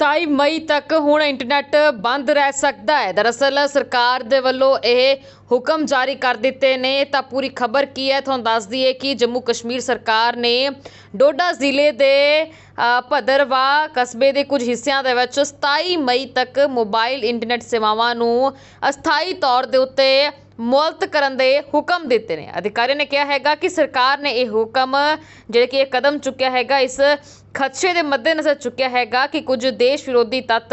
27 ਮਈ ਤੱਕ ਹੁਣ ਇੰਟਰਨੈਟ ਬੰਦ ਰਹਿ ਸਕਦਾ ਹੈ। ਦਰਅਸਲ ਸਰਕਾਰ ਦੇ ਵੱਲੋਂ ਇਹ ਹੁਕਮ ਜਾਰੀ ਕਰ ਦਿੱਤੇ ਨੇ। ਤਾਂ ਪੂਰੀ ਖਬਰ ਕੀ ਹੈ? ਤੁਹਾਨੂੰ ਦੱਸ ਦਈਏ ਕਿ ਜੰਮੂ ਕਸ਼ਮੀਰ ਸਰਕਾਰ ਨੇ ਡੋਡਾ ਜ਼ਿਲ੍ਹੇ ਦੇ ਅ, ਭਦਰਵਾਹ ਕਸਬੇ ਦੇ ਕੁਝ ਹਿੱਸਿਆਂ ਦੇ ਵਿੱਚ 27 ਮਈ ਤੱਕ ਮੋਬਾਈਲ ਇੰਟਰਨੈਟ ਸੇਵਾਵਾਂ ਨੂੰ ਅਸਥਾਈ ਤੌਰ ਦੇ ਉੱਤੇ ਮੁਅਲਤ ਕਰਨ ਦੇ ਹੁਕਮ ਦਿੱਤੇ ਨੇ। ਅਧਿਕਾਰੀ ਨੇ ਕਿਹਾ ਹੈਗਾ ਕਿ ਸਰਕਾਰ ਨੇ ਇਹ ਹੁਕਮ ਜਿਹੜੇ ਕਿ ਇਹ ਕਦਮ ਚੁੱਕਿਆ ਹੈਗਾ ਇਸ ਖਦਸ਼ੇ ਦੇ ਮੱਦੇਨਜ਼ਰ ਚੁੱਕਿਆ ਹੈਗਾ ਕਿ ਕੁਝ ਦੇਸ਼ ਵਿਰੋਧੀ ਤੱਤ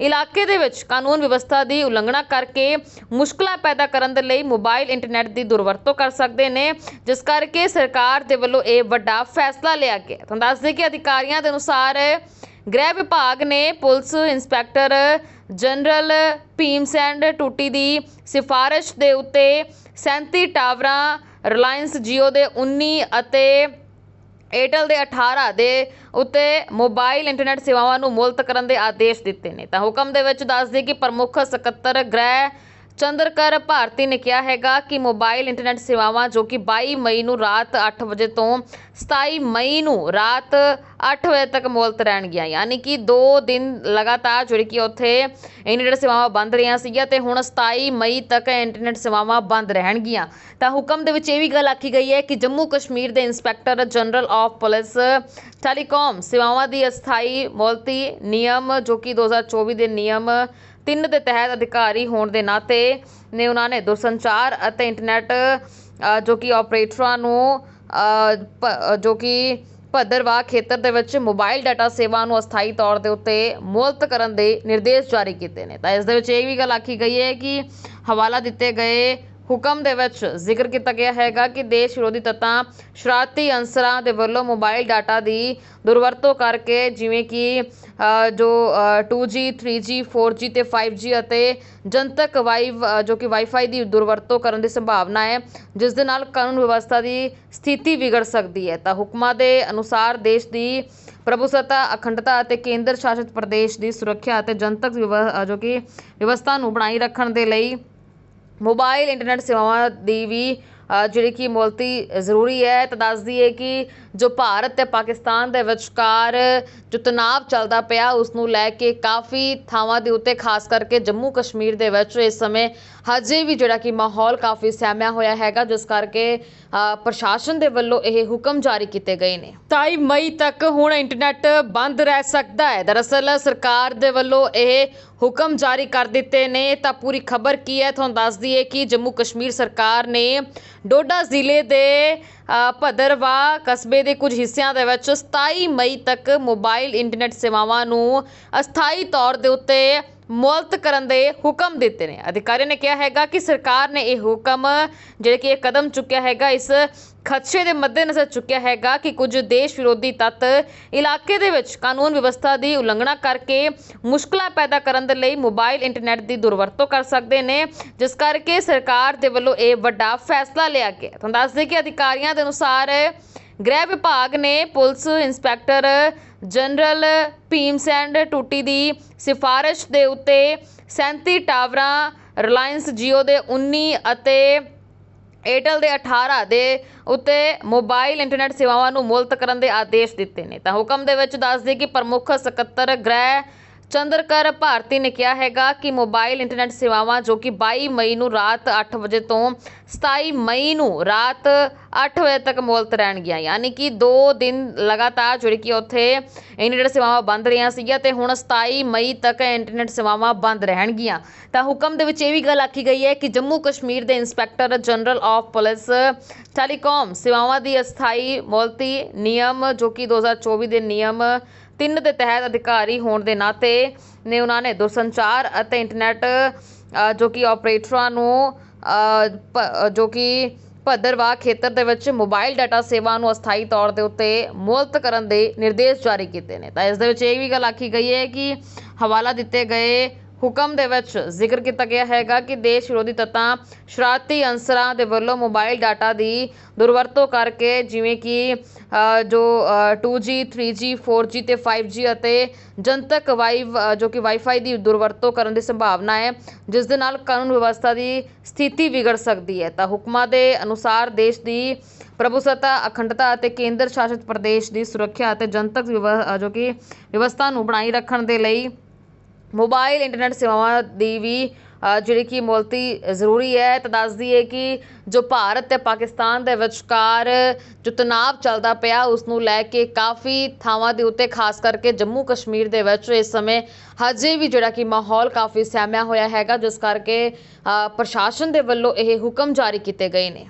ਇਲਾਕੇ ਦੇ ਵਿੱਚ ਕਾਨੂੰਨ ਵਿਵਸਥਾ ਦੀ ਉਲੰਘਣਾ ਕਰਕੇ ਮੁਸ਼ਕਲਾਂ ਪੈਦਾ ਕਰਨ ਦੇ ਲਈ ਮੋਬਾਈਲ ਇੰਟਰਨੈਟ ਦੀ ਦੁਰਵਰਤੋਂ ਕਰ ਸਕਦੇ ਨੇ, ਜਿਸ ਕਰਕੇ ਸਰਕਾਰ ਦੇ ਵੱਲੋਂ ਇਹ ਵੱਡਾ ਫੈਸਲਾ ਲਿਆ ਗਿਆ। ਤੁਹਾਨੂੰ ਦੱਸ ਦਈਏ ਕਿ ਅਧਿਕਾਰੀਆਂ ਦੇ ਅਨੁਸਾਰ ਗ੍ਰਹਿ ਵਿਭਾਗ ਨੇ police inspector general Bhim Sain ਦੀ ਸਿਫਾਰਿਸ਼ ਦੇ ਉੱਤੇ 37 ਟਾਵਰਾਂ, ਰਿਲਾਇੰਸ ਜੀਓ ਦੇ 19 ਅਤੇ ਏਅਰਟੈਲ ਦੇ 18 ਦੇ ਉੱਤੇ ਮੋਬਾਈਲ ਇੰਟਰਨੈਟ ਸੇਵਾਵਾਂ ਨੂੰ ਮੁਲਤ ਕਰਨ ਦੇ ਆਦੇਸ਼ ਦਿੱਤੇ ਨੇ। ਤਾਂ ਹੁਕਮ ਦੇ ਵਿੱਚ ਦੱਸਦੇ ਕਿ ਪ੍ਰਮੁੱਖ ਸਕੱਤਰ ਗ੍ਰਹਿ ਚੰਦਰਕਰ ਭਾਰਤੀ ਨੇ ਕਿਹਾ ਹੈਗਾ ਕਿ ਮੋਬਾਈਲ ਇੰਟਰਨੈਟ ਸੇਵਾਵਾਂ ਜੋ ਕਿ 22 ਮਈ ਨੂੰ ਰਾਤ 8 ਵਜੇ ਤੋਂ 27 ਮਈ ਨੂੰ ਰਾਤ 8 ਵਜੇ ਤੱਕ ਮੁਲਤ ਰਹਿਣਗੀਆਂ। ਯਾਨੀ ਕਿ 2 ਦਿਨ ਲਗਾਤਾਰ ਜਿਹੜੀ ਕਿ ਉੱਥੇ ਇੰਟਰਨੈਟ ਸੇਵਾਵਾਂ ਬੰਦ ਰਹੀਆਂ ਸੀਗੀਆਂ ਤੇ ਹੁਣ 27 ਮਈ ਤੱਕ ਇੰਟਰਨੈਟ ਸੇਵਾਵਾਂ ਬੰਦ ਰਹਿਣਗੀਆਂ। ਤਾਂ ਹੁਕਮ ਦੇ ਵਿੱਚ ਇਹ ਵੀ ਗੱਲ ਆਖੀ ਗਈ ਹੈ ਕਿ ਜੰਮੂ ਕਸ਼ਮੀਰ ਦੇ inspector general of police telecom ਸੇਵਾਵਾਂ ਦੀ ਅਸਥਾਈ ਮੁਲਤੀ ਨਿਯਮ, ਜੋ ਕਿ 2024 ਦੇ ਨਿਯਮ ਤਿੰਨ ਦੇ ਤਹਿਤ ਅਧਿਕਾਰੀ ਹੋਣ ਦੇ ਨਾਤੇ ਨੇ ਉਹਨਾਂ ਨੇ ਦੂਰਸੰਚਾਰ ਅਤੇ ਇੰਟਰਨੈਟ ਜੋ ਕਿ ਆਪਰੇਟਰਾਂ ਨੂੰ ਪ- ਜੋ ਕਿ ਭੱਦਰਵਾਹ ਖੇਤਰ ਦੇ ਵਿੱਚ ਮੋਬਾਈਲ ਡਾਟਾ ਸੇਵਾ ਨੂੰ ਅਸਥਾਈ ਤੌਰ ਦੇ ਉੱਤੇ ਮੁਅੱਤਲ ਕਰਨ ਦੇ ਨਿਰਦੇਸ਼ ਜਾਰੀ ਕੀਤੇ ਨੇ। ਤਾਂ ਇਸ ਦੇ ਵਿੱਚ ਇਹ ਵੀ ਗੱਲ ਆਖੀ ਗਈ ਹੈ ਕਿ ਹਵਾਲਾ ਦਿੱਤੇ ਗਏ ਹੁਕਮ ਦੇ ਵਿੱਚ ਜ਼ਿਕਰ ਕੀਤਾ ਗਿਆ ਹੈਗਾ ਕਿ ਦੇਸ਼ ਵਿਰੋਧੀ ਤੱਤਾਂ ਸ਼ਰਾਰਤੀ ਅੰਸਰਾਂ ਦੇ ਵੱਲੋਂ ਮੋਬਾਈਲ ਡਾਟਾ ਦੀ ਦੁਰਵਰਤੋਂ ਕਰਕੇ ਜਿਵੇਂ ਕਿ ਜੋ ਅ, 2G 3G 4G ਤੇ 5G ਅਤੇ ਜਨਤਕ ਵਾਈ ਜੋ ਕਿ ਵਾਈਫਾਈ ਦੀ ਦੁਰਵਰਤੋਂ ਕਰਨ ਦੀ ਸੰਭਾਵਨਾ ਹੈ ਜਿਸ ਦੇ ਨਾਲ ਕਾਨੂੰਨ ਵਿਵਸਥਾ ਦੀ ਸਥਿਤੀ ਵਿਗੜ ਸਕਦੀ ਹੈ। ਤਾਂ ਹੁਕਮਾਂ ਦੇ ਅਨੁਸਾਰ ਦੇਸ਼ ਦੀ ਪ੍ਰਭੂਸੱਤਾ ਅਖੰਡਤਾ ਅਤੇ ਕੇਂਦਰ ਸ਼ਾਸਿਤ ਪ੍ਰਦੇਸ਼ ਦੀ ਸੁਰੱਖਿਆ ਅਤੇ ਜਨਤਕ ਵਿਵ- ਜੋ ਕਿ ਵਿਵਸਥਾ ਨੂੰ ਬਣਾਈ ਰੱਖਣ ਦੇ ਲਈ ਮੋਬਾਈਲ ਇੰਟਰਨੈਟ ਸੇਵਾਵਾਂ ਦੀ ਵੀ ਜਿਹੜੀ ਕਿ ਮੁਲਤੀ ਜ਼ਰੂਰੀ ਹੈ, ਤਾਂ ਦੱਸ ਦਈਏ ਕਿ ਜੋ ਭਾਰਤ ਤੇ ਪਾਕਿਸਤਾਨ ਦੇ ਵਿਚਕਾਰ ਜੋ ਤਣਾਅ ਚੱਲਦਾ ਪਿਆ ਉਸ ਨੂੰ ਲੈ ਕੇ ਕਾਫੀ ਥਾਵਾਂ ਦੇ ਉੱਤੇ, ਖਾਸ ਕਰਕੇ ਜੰਮੂ ਕਸ਼ਮੀਰ ਦੇ ਵਿੱਚ ਇਸ ਸਮੇਂ ਹਜੇ ਵੀ ਜਿਹੜਾ ਕਿ ਮਾਹੌਲ ਕਾਫੀ ਸਹਿਮਿਆ ਹੋਇਆ ਹੈਗਾ, ਜਿਸ ਕਰਕੇ ਪ੍ਰਸ਼ਾਸਨ ਦੇ ਵੱਲੋਂ ਇਹ ਹੁਕਮ ਜਾਰੀ ਕੀਤੇ ਗਏ ਨੇ। 27 ਮਈ ਤੱਕ ਹੁਣ ਇੰਟਰਨੈਟ ਬੰਦ ਰਹਿ ਸਕਦਾ ਹੈ। ਦਰਅਸਲ ਸਰਕਾਰ ਦੇ ਵੱਲੋਂ ਇਹ ਹੁਕਮ ਜਾਰੀ ਕਰ ਦਿੱਤੇ ਨੇ ਤਾਂ ਪੂਰੀ ਖਬਰ ਕੀ ਹੈ? ਤੁਹਾਨੂੰ ਦੱਸ ਦਈਏ ਕਿ ਜੰਮੂ ਕਸ਼ਮੀਰ ਸਰਕਾਰ ਨੇ ਡੋਡਾ ਜ਼ਿਲ੍ਹੇ ਦੇ ਅ, ਭਦਰਵਾਹ ਕਸਬੇ ਦੇ ਕੁਝ ਹਿੱਸਿਆਂ ਦੇ ਵਿੱਚ 27 ਮਈ ਤੱਕ ਮੋਬਾਈਲ ਇੰਟਰਨੈਟ ਸੇਵਾਵਾਂ ਨੂੰ ਅਸਥਾਈ ਤੌਰ ਦੇ ਉੱਤੇ ਮੁਲਤ ਕਰਨ ਦੇ ਹੁਕਮ ਦਿੱਤੇ ਨੇ। ਅਧਿਕਾਰੀ ਨੇ ਕਿਹਾ ਹੈਗਾ ਕਿ ਸਰਕਾਰ ਨੇ ਇਹ ਹੁਕਮ, ਜਿਹੜੇ ਕਿ ਇਹ ਕਦਮ ਚੁੱਕਿਆ ਹੈਗਾ, ਇਸ ਖਦਸ਼ੇ ਦੇ ਮੱਦੇਨਜ਼ਰ ਚੁੱਕਿਆ ਹੈਗਾ ਕਿ ਕੁਝ ਦੇਸ਼ ਵਿਰੋਧੀ ਤੱਤ ਇਲਾਕੇ ਦੇ ਵਿੱਚ ਕਾਨੂੰਨ ਵਿਵਸਥਾ ਦੀ ਉਲੰਘਣਾ ਕਰਕੇ ਮੁਸ਼ਕਲਾਂ ਪੈਦਾ ਕਰਨ ਦੇ ਲਈ ਮੋਬਾਈਲ ਇੰਟਰਨੈਟ ਦੀ ਦੁਰਵਰਤੋਂ ਕਰ ਸਕਦੇ ਨੇ, ਜਿਸ ਕਰਕੇ ਸਰਕਾਰ ਦੇ ਵੱਲੋਂ ਇਹ ਵੱਡਾ ਫੈਸਲਾ ਲਿਆ ਗਿਆ ਤੁਹਾਨੂੰ ਦੱਸ ਦਈਏ ਕਿ ਅਧਿਕਾਰੀਆਂ ਦੇ ਅਨੁਸਾਰ ਗ੍ਰਹਿ ਵਿਭਾਗ ਨੇ police inspector general Bhim Sain Tuti ਦੀ ਸਿਫਾਰਿਸ਼ ਦੇ ਉੱਤੇ 37 ਟਾਵਰਾਂ, ਰਿਲਾਇੰਸ ਜੀਓ ਦੇ 19 ਅਤੇ ਏਅਰਟੈਲ ਦੇ 18 ਦੇ ਉੱਤੇ ਮੋਬਾਈਲ ਇੰਟਰਨੈਟ ਸੇਵਾਵਾਂ ਨੂੰ ਮੁਲਤ ਕਰਨ ਦੇ ਆਦੇਸ਼ ਦਿੱਤੇ ਨੇ। ਤਾਂ ਹੁਕਮ ਦੇ ਵਿੱਚ ਦੱਸਦੇ ਕਿ ਪ੍ਰਮੁੱਖ ਸਕੱਤਰ ਗ੍ਰਹਿ ਚੰਦਰਕਰ ਭਾਰਤੀ ਨੇ ਕਿਹਾ ਹੈਗਾ ਕਿ ਮੋਬਾਈਲ ਇੰਟਰਨੈਟ ਸੇਵਾਵਾਂ ਜੋ ਕਿ 22 ਮਈ ਨੂੰ ਰਾਤ 8 ਵਜੇ ਤੋਂ 27 ਮਈ ਨੂੰ ਰਾਤ 8 ਵਜੇ ਤੱਕ ਮੁਲਤ ਰਹਿਣਗੀਆਂ। ਯਾਨੀ ਕਿ 2 ਦਿਨ ਲਗਾਤਾਰ ਜਿਹੜੀ ਕਿ ਉੱਥੇ ਇੰਟਰਨੈਟ ਸੇਵਾਵਾਂ ਬੰਦ ਰਹੀਆਂ ਸੀਗੀਆਂ ਤੇ ਹੁਣ 27 ਮਈ ਤੱਕ ਇੰਟਰਨੈਟ ਸੇਵਾਵਾਂ ਬੰਦ ਰਹਿਣਗੀਆਂ। ਤਾਂ ਹੁਕਮ ਦੇ ਵਿੱਚ ਇਹ ਵੀ ਗੱਲ ਆਖੀ ਗਈ ਹੈ ਕਿ ਜੰਮੂ ਕਸ਼ਮੀਰ ਦੇ inspector general of police telecom ਸੇਵਾਵਾਂ ਦੀ ਅਸਥਾਈ ਮੁਲਤੀ ਨਿਯਮ, ਜੋ ਕਿ 2024 ਦੇ ਨਿਯਮ ਤਿੰਨ ਦੇ ਤਹਿਤ ਅਧਿਕਾਰੀ ਹੋਣ ਦੇ ਨਾਤੇ ਨੇ ਉਹਨਾਂ ਨੇ ਦੂਰਸੰਚਾਰ ਅਤੇ ਇੰਟਰਨੈਟ ਜੋ ਕਿ ਆਪਰੇਟਰਾਂ ਨੂੰ ਪ- ਜੋ ਕਿ ਭੱਦਰਵਾਹ ਖੇਤਰ ਦੇ ਵਿੱਚ ਮੋਬਾਈਲ ਡਾਟਾ ਸੇਵਾ ਨੂੰ ਅਸਥਾਈ ਤੌਰ ਦੇ ਉੱਤੇ ਮੁਅੱਤਲ ਕਰਨ ਦੇ ਨਿਰਦੇਸ਼ ਜਾਰੀ ਕੀਤੇ ਨੇ। ਤਾਂ ਇਸ ਦੇ ਵਿੱਚ ਇਹ ਵੀ ਗੱਲ ਆਖੀ ਗਈ ਹੈ ਕਿ ਹਵਾਲਾ ਦਿੱਤੇ ਗਏ ਹੁਕਮ ਦੇ ਵਿੱਚ ਜ਼ਿਕਰ ਕੀਤਾ ਗਿਆ ਹੈਗਾ ਕਿ ਦੇਸ਼ ਵਿਰੋਧੀ ਤੱਤਾਂ ਸ਼ਰਾਰਤੀ ਅੰਸਰਾਂ ਦੇ ਵੱਲੋਂ ਮੋਬਾਈਲ ਡਾਟਾ ਦੀ ਦੁਰਵਰਤੋਂ ਕਰਕੇ ਜਿਵੇਂ ਕਿ ਜੋ ਅ, 2G 3G 4G ਤੇ 5G ਅਤੇ ਜਨਤਕ ਵਾਈ ਜੋ ਕਿ ਵਾਈਫਾਈ ਦੀ ਦੁਰਵਰਤੋਂ ਕਰਨ ਦੀ ਸੰਭਾਵਨਾ ਹੈ ਜਿਸ ਦੇ ਨਾਲ ਕਾਨੂੰਨ ਵਿਵਸਥਾ ਦੀ ਸਥਿਤੀ ਵਿਗੜ ਸਕਦੀ ਹੈ। ਤਾਂ ਹੁਕਮਾਂ ਦੇ ਅਨੁਸਾਰ ਦੇਸ਼ ਦੀ ਪ੍ਰਭੂਸੱਤਾ ਅਖੰਡਤਾ ਅਤੇ ਕੇਂਦਰ ਸ਼ਾਸਿਤ ਪ੍ਰਦੇਸ਼ ਦੀ ਸੁਰੱਖਿਆ ਅਤੇ ਜਨਤਕ ਵਿਵ- ਜੋ ਕਿ ਵਿਵਸਥਾ ਨੂੰ ਬਣਾਈ ਰੱਖਣ ਦੇ ਲਈ ਮੋਬਾਈਲ ਇੰਟਰਨੈਟ ਸੇਵਾਵਾਂ ਦੀ ਵੀ ਜਿਹੜੀ ਕਿ ਮੁਲਤਵੀ ਜ਼ਰੂਰੀ ਹੈ, ਤਾਂ ਦੱਸ ਦਈਏ ਕਿ ਜੋ ਭਾਰਤ ਅਤੇ ਪਾਕਿਸਤਾਨ ਦੇ ਵਿਚਕਾਰ ਜੋ ਤਣਾਅ ਚੱਲਦਾ ਪਿਆ ਉਸ ਨੂੰ ਲੈ ਕੇ ਕਾਫੀ ਥਾਵਾਂ ਦੇ ਉੱਤੇ, ਖਾਸ ਕਰਕੇ ਜੰਮੂ ਕਸ਼ਮੀਰ ਦੇ ਵਿੱਚ ਇਸ ਸਮੇਂ ਹਜੇ ਵੀ ਜਿਹੜਾ ਕਿ ਮਾਹੌਲ ਕਾਫੀ ਸਹਿਮਿਆ ਹੋਇਆ ਹੈਗਾ, ਜਿਸ ਕਰਕੇ ਪ੍ਰਸ਼ਾਸਨ ਦੇ ਵੱਲੋਂ ਇਹ ਹੁਕਮ ਜਾਰੀ ਕੀਤੇ ਗਏ ਨੇ।